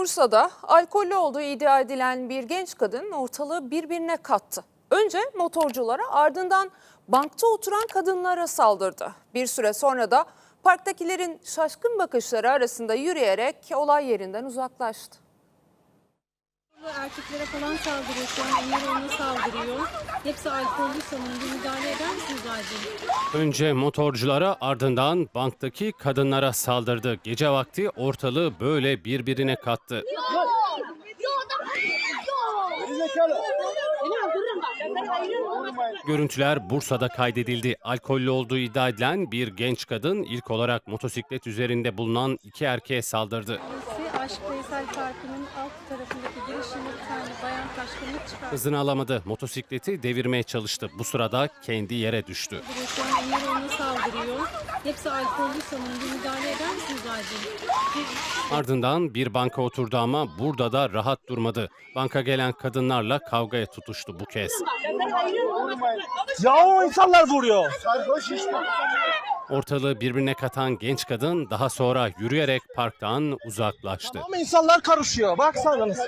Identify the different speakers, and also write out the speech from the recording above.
Speaker 1: Bursa'da alkollü olduğu iddia edilen bir genç kadın ortalığı birbirine kattı. Önce motorculara ardından bankta oturan kadınlara saldırdı. Bir süre sonra da parktakilerin şaşkın bakışları arasında yürüyerek olay yerinden uzaklaştı.
Speaker 2: Erkeklere falan saldırıyor şu an. Onlar ona saldırıyor. Hepsi alkollü sanırım. Müdahale eder misiniz acil?
Speaker 3: Önce motorculara ardından banktaki kadınlara saldırdı. Gece vakti ortalığı böyle birbirine kattı. Görüntüler Bursa'da kaydedildi. Alkollü olduğu iddia edilen bir genç kadın ilk olarak motosiklet üzerinde bulunan iki erkeğe saldırdı.
Speaker 2: Aşk Veysel Parkı'nın alt tarafındaki girişinde bir tane bayan taşkınlık çıkarttı.
Speaker 3: Hızını alamadı. Motosikleti devirmeye çalıştı. Bu sırada kendi yere düştü.
Speaker 2: Onlar ona saldırıyor. Hepsi alkollü sanırım. Müdahale eder misiniz acil?
Speaker 3: Ardından bir banka oturdu ama burada da rahat durmadı. Banka gelen kadınlarla kavgaya tutuştu bu kez.
Speaker 4: Ya o insanlar vuruyor.
Speaker 3: Ortalığı birbirine katan genç kadın daha sonra yürüyerek parktan uzaklaştı.
Speaker 4: Ama insanlar karışıyor. Baksanız.